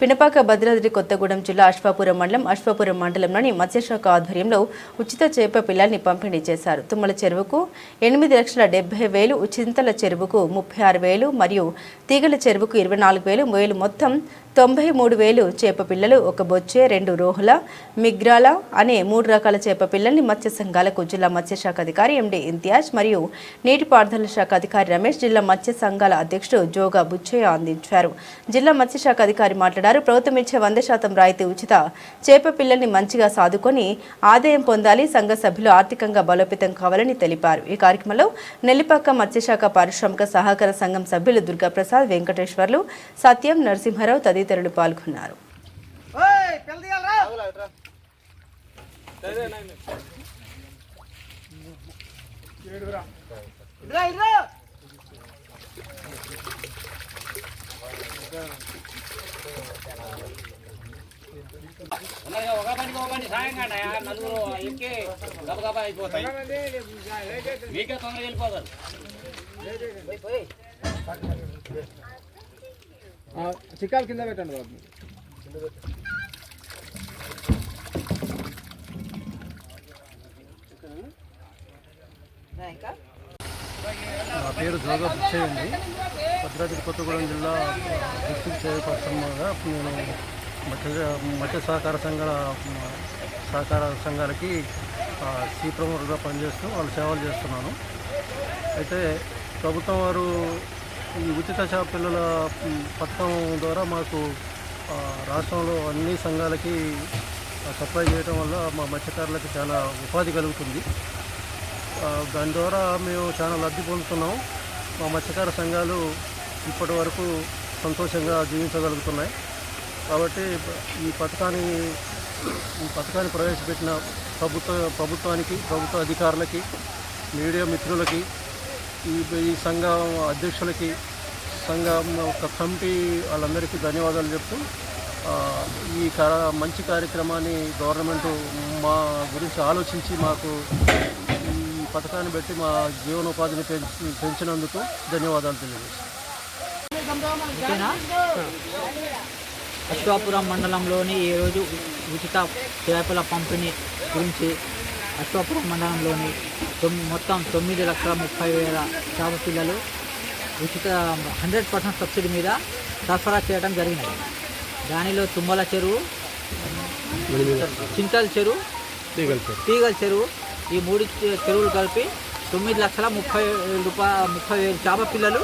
పినపాక భద్రాద్రి కొత్తగూడెం జిల్లా అశ్వాపురం మండలం అశ్వాపురం మండలంలోని మత్స్యశాఖ ఆధ్వర్యంలో ఉచిత చేప పిల్లల్ని పంపిణీ చేశారు. తుమ్మల చెరువుకు ఎనిమిది లక్షల డెబ్బై వేలు చింతల చెరువుకు ముప్పై ఆరు వేలు మరియు తీగల చెరువుకు ఇరవై నాలుగు వేలు వేలు మొత్తం తొంభై మూడు వేలు చేప పిల్లలు ఒక బొచ్చే రెండు రోహుల మిగ్రాల అనే మూడు రకాల చేప పిల్లల్ని మత్స్య సంఘాలకు జిల్లా మత్స్యశాఖ అధికారి ఎండి ఇంతియాజ్ మరియు నీటిపారుదల శాఖ అధికారి రమేష్ జిల్లా మత్స్య సంఘాల అధ్యక్షుడు జోగా బుచ్చయ్య అందించారు. జిల్లా మత్స్యశాఖ అధికారి మాట్లాడారు. ప్రభుత్వం ఇచ్చే వంద శాతం రాయితీ ఉచిత. చేప పిల్లల్ని మంచిగా సాదుకొని ఆదాయం పొందాలి సంఘ సభ్యులు ఆర్థికంగా బలోపేతం కావాలని తెలిపారు. ఈ కార్యక్రమంలో నెల్లిపాక మత్స్యశాఖ పారిశ్రామిక సహకార సంఘం సభ్యులు దుర్గాప్రసాద్ వెంకటేశ్వర్లు సత్యం నరసింహారావు తదితరులు పాల్గొన్నారు. ఒక బండికి ఒక నలుగురు ఎక్కి గబగబా అయిపోతాయి మీకే తొందరగా వెళ్ళిపోతారు చిక్కాలు కింద పెట్టండి బాబు నా పేరు జోగా బుచ్చయ్య అండి భద్రాద్రి కొత్తగూడెం జిల్లా డిస్ట్రిక్ట్ చైర్పర్సన్గా నేను మత్స్య మత్స్య సహకార సంఘాల సహకార సంఘాలకి సీ ప్రమోటర్గా పనిచేస్తూ వాళ్ళ సేవలు చేస్తున్నాను అయితే ప్రభుత్వం వారు ఈ ఉచిత చేప పిల్లల పథకం ద్వారా మాకు రాష్ట్రంలో అన్ని సంఘాలకి సప్లై చేయడం వల్ల మా మత్స్యకారులకు చాలా ఉపాధి కలుగుతుంది. దాని ద్వారా మేము చాలా లబ్ధి పొందుతున్నాం. మా మత్స్యకార సంఘాలు ఇప్పటి వరకు సంతోషంగా జీవించగలుగుతున్నాయి. కాబట్టి ఈ పథకాన్ని ఈ పథకాన్ని ప్రవేశపెట్టిన ప్రభుత్వ ప్రభుత్వానికి ప్రభుత్వ అధికారులకి మీడియా మిత్రులకి ఈ ఈ సంఘ అధ్యక్షులకి సంఘం ఒక కమిటీ వాళ్ళందరికీ ధన్యవాదాలు చెప్తూ ఈ కా మంచి కార్యక్రమాన్ని గవర్నమెంట్ మా గురించి ఆలోచించి మాకు ఈ పథకాన్ని పెట్టి మా జీవనోపాధిని పెంచి పెంచినందుకు ధన్యవాదాలు తెలియజేస్తాను అశ్వాపురం మండలంలోని ఈరోజు ఉచిత చేపల పంపిణీ గురించి అశ్వాపురం మండలంలోని తొమ్మి మొత్తం తొమ్మిది లక్షల ముప్పై వేల చేప పిల్లలు ఉచిత హండ్రెడ్ పర్సెంట్ సబ్సిడీ మీద సరఫరా చేయడం జరిగినది. దానిలో తుమ్మల చెరువు చింతల చెరువు తీగల చెరువు. ఈ మూడు చెరువులు కలిపి తొమ్మిది లక్షల ముప్పై రూపాయ ముప్పై వేలు చేప పిల్లలు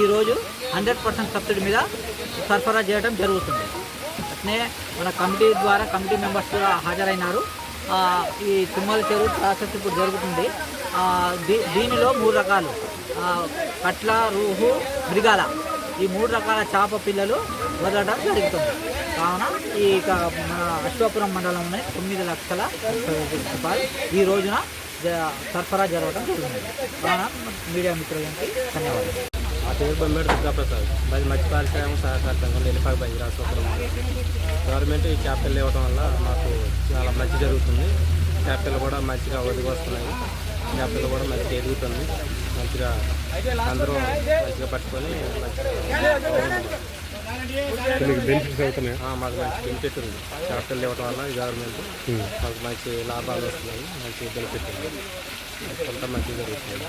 ఈరోజు హండ్రెడ్ పర్సెంట్ సబ్సిడీ మీద సరఫరా చేయడం జరుగుతుంది. అట్నే మన కమిటీ ద్వారా కమిటీ మెంబర్స్ కూడా హాజరైనారు. ఈ తుమ్మల చెరువు ప్రాసెస్ ఇప్పుడు జరుగుతుంది. దీ దీనిలో మూడు రకాలు. కట్ల రూహు మృగాల ఈ మూడు రకాల చేప పిల్లలు వదలడం జరుగుతుంది. కావున ఈ మన అశ్వాపురం మండలంలోని తొమ్మిది లక్షల రూపాయలు ఈ రోజున సరఫరా జరగడం జరుగుతుంది. మీడియా మిత్రులకి ధన్యవాదాలు. మా పేరు బొమ్మేడు దుర్గాప్రసాద్ బది మత్స్య పారిశ్రామ సహకార సంఘం నెల్లిపాక బది రాష్ట్రం గవర్నమెంట్ ఈ క్యాపిటల్ ఇవ్వడం వల్ల మాకు చాలా మంచి జరుగుతుంది. క్యాపిటల్ కూడా మంచిగా ఒదిగి వస్తున్నాయి. క్యాపిటల్ కూడా మంచిగా ఎదుగుతుంది. మంచిగా అందరూ మంచిగా పట్టుకొని మంచిగా బెనిఫిట్స్ అవుతున్నాయి? మాకు మంచి బెనిఫిట్ ఉంది. క్యాపిటల్ ఇవ్వడం వల్ల ఈ గవర్నమెంట్ మాకు మంచి లాభాలు వస్తున్నాయి మంచి బెనిఫిట్ ఉంది కొంత మంచిగా జరుగుతుంది.